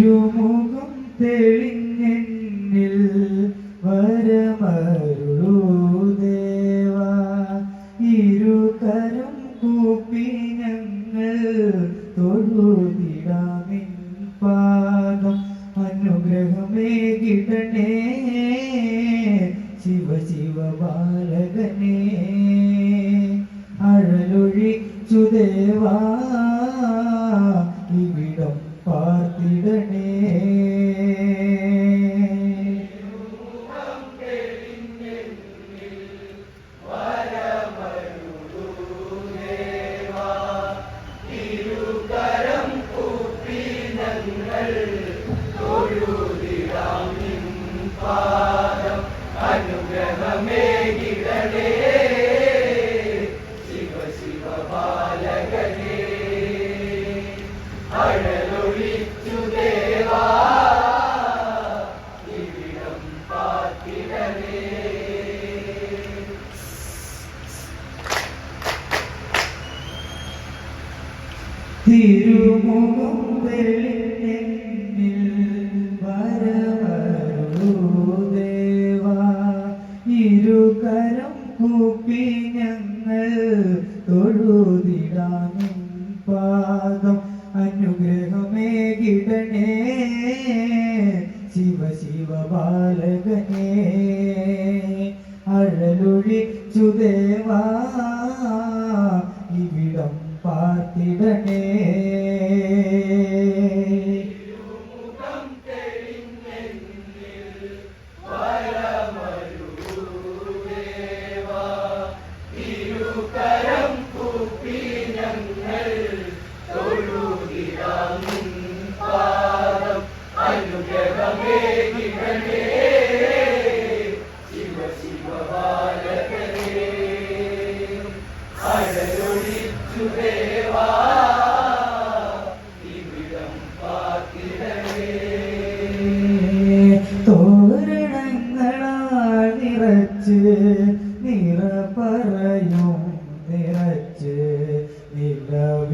തിരുമുഖം തെളിഞ്ഞെന്നിൽ വരമരുളൂ ദേവാ ഇരുകരം കൂപ്പി ഞങ്ങൾ തൊഴുതിടാമിൻ പാദം. അനുഗ്രഹമേകിടണേ. ശിവ ശിവ തിരുമുഖം തെളിഞ്ഞെന്നിൽ വരവരുളൂ ദേവാ ഇരുകരം കൂപ്പി ഞങ്ങൾ തൊഴുതിടാമിൻ പാദം അനുഗ്രഹമേകിടണേ ശിവ ശിവ ബാലകനേ അഴലൊഴിച്ചു ദേവാ.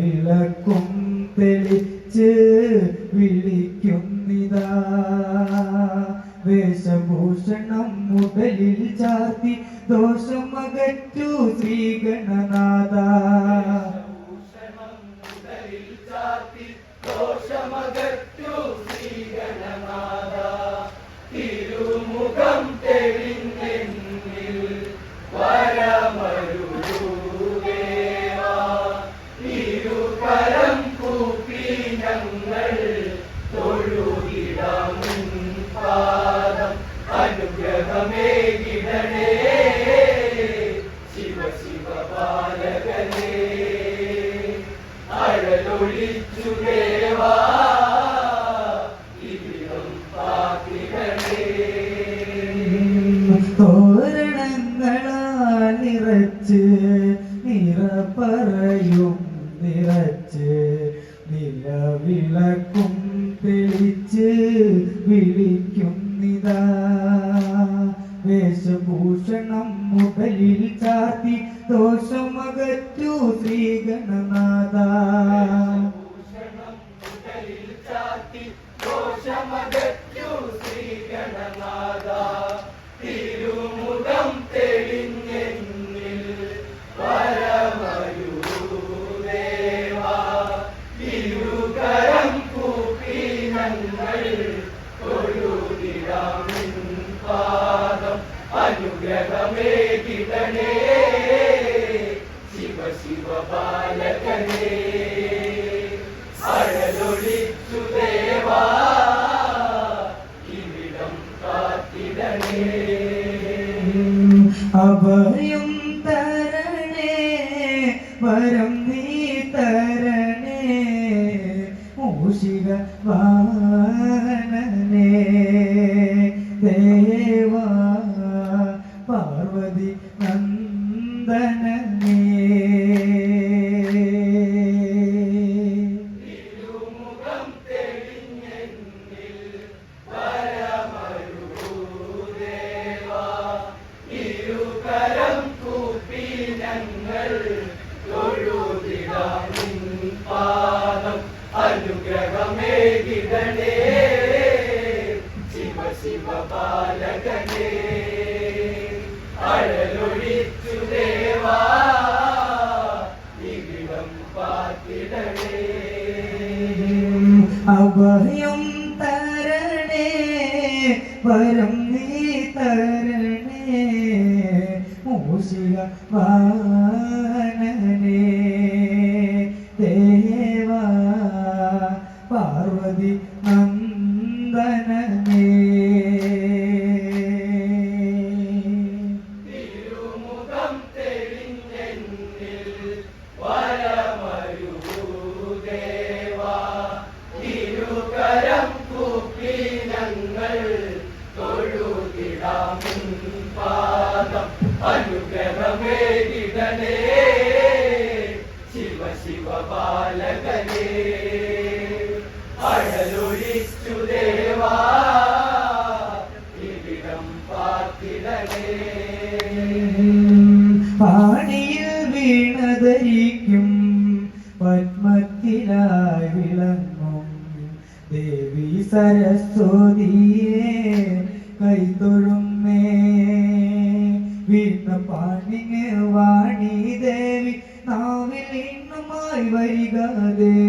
നിലവിളക്കും തെളിച്ച് വിളിക്കുന്നിതാ. വേഷഭൂഷണം മുതലിൽ ചാർത്തി ദോഷം അകറ്റു ശ്രീഗണനാഥ. തോരണങ്ങളാൽ നിറച്ച് നിറപ്പറയും നിറച്ച് നിലവിളക്കും തെളിച്ച് വിളിക്കുന്നിതാ വേഷഭൂഷണം മുതലിൽ ചാർത്തി ദോഷം അകറ്റു ശ്രീഗണനാഥ. അഭയം തരണേ വരം നീ തരണേ മൂഷിക വാനനേ ദേവാ പാർവതി നന്ദനനേ അഭയം തരണേ വരം നീ തരണേ മൂഷിക ദേവാ പാർവതി നന്ദ പാണിയിൽ വീണതരിക്കും. പത്മത്തിലായി വിളങ്ങും. ദേവി സരസ്വതിയെ കൈതൊഴുന്നേ വീണ പാണിന് വാണി ദേവി നാവിൽ ഇന്നുമായി വരിക ദേവി.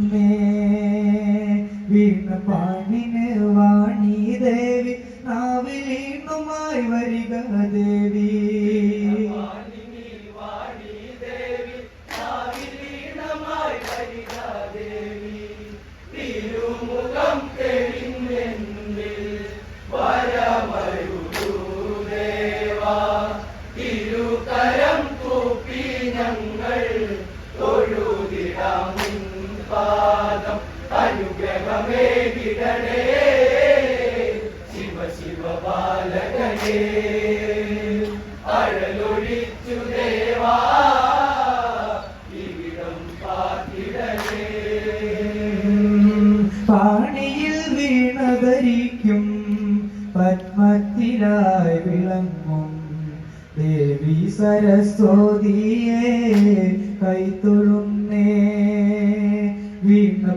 me. അഴലൊഴിച്ചു ദേവാ പാണിയിൽ വീണധരിക്കും പത്മത്തിലായി വിളങ്ങും. ദേവി സരസ്വതിയെ കൈത്തൊഴുന്നേ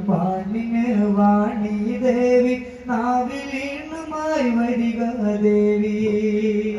പാണിമേ വാണി ദേവി നാവിലീണമായി വരിക ദേവി.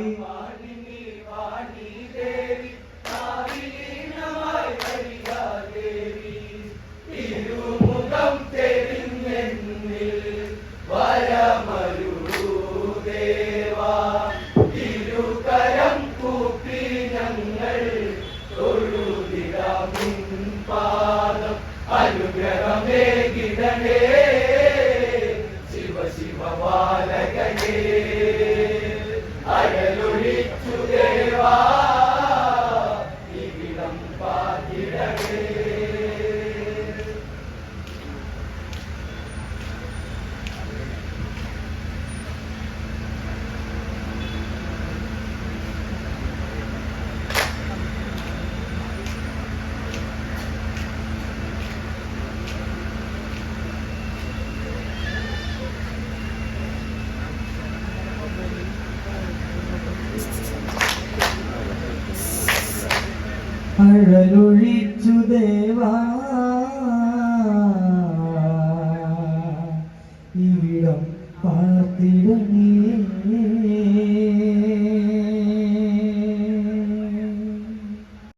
അഴലൊഴിച്ചു ദേവാ.